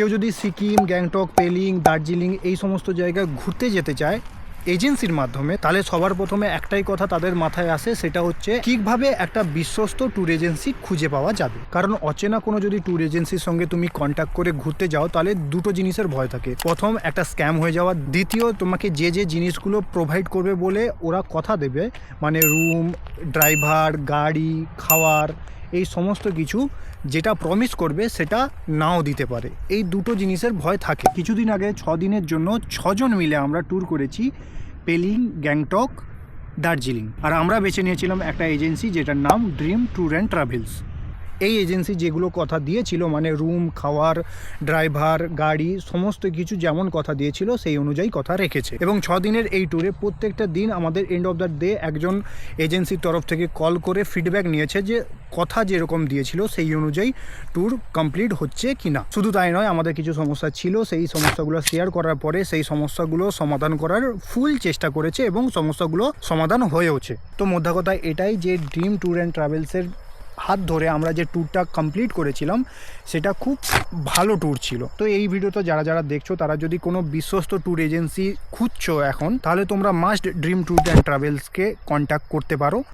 কেউ যদি সিকিম, গ্যাংটক, পেলিং, দার্জিলিং এই সমস্ত জায়গায় ঘুরতে যেতে চায় এজেন্সির মাধ্যমে, তাহলে সবার প্রথমে একটাই কথা তাদের মাথায় আসে, সেটা হচ্ছে ঠিকভাবে একটা বিশ্বস্ত ট্যুর এজেন্সি খুঁজে পাওয়া যাবে। কারণ অচেনা কোনো যদি ট্যুর এজেন্সির সঙ্গে তুমি কন্ট্যাক্ট করে ঘুরতে যাও, তাহলে দুটো জিনিসের ভয় থাকে। প্রথম, একটা স্ক্যাম হয়ে যাওয়া। দ্বিতীয়, তোমাকে যে যে জিনিসগুলো প্রোভাইড করবে বলে ওরা কথা দেবে মানে রুম ড্রাইভার গাড়ি, খাওয়ার এই সমস্ত কিছু যেটা প্রমিস করবে সেটা নাও দিতে পারে। এই দুটো জিনিসের ভয় থাকে। কিছুদিন আগে ছ দিনের জন্য ছজন মিলে আমরা ট্যুর করেছি পেলিং, গ্যাংটক, দার্জিলিং। আর আমরা বেছে নিয়েছিলাম একটা এজেন্সি যেটার নাম ড্রিম ট্যুর অ্যান্ড ট্রাভেলস এই এজেন্সি যেগুলো কথা দিয়েছিল মানে রুম, খাওয়ার, ড্রাইভার, গাড়ি, সমস্ত কিছু যেমন কথা দিয়েছিল, সেই অনুযায়ী কথা রেখেছে। এবং ছ দিনের এই ট্যুরে প্রত্যেকটা দিন আমাদের এন্ড অফ দ্য ডে একজন এজেন্সির তরফ থেকে কল করে ফিডব্যাক নিয়েছে যে, কথা যেরকম দিয়েছিল, সেই অনুযায়ী ট্যুর কমপ্লিট হচ্ছে কি না শুধু তাই নয়, আমাদের কিছু সমস্যা ছিল, সেই সমস্যাগুলো শেয়ার করার পরে সেই সমস্যাগুলো সমাধান করার ফুল চেষ্টা করেছে এবং সমস্যাগুলো সমাধান হয়েওছে। তো মোদ্দা কথা এটাই যে ড্রিম ট্যুর অ্যান্ড ট্রাভেলসের হাত ধরে আমরা যে ট্যুরটা কমপ্লিট করেছিলাম, সেটা খুব ভালো ট্যুর ছিল। তো এই ভিডিওটা যারা যারা দেখছ, তারা যদি কোনো বিশ্বস্ত ট্যুর এজেন্সি খুঁজছো এখন, তাহলে তোমরা মাস্ট ড্রিম ট্যুর অ্যান্ড ট্রাভেলসকে কন্ট্যাক্ট করতে পারো।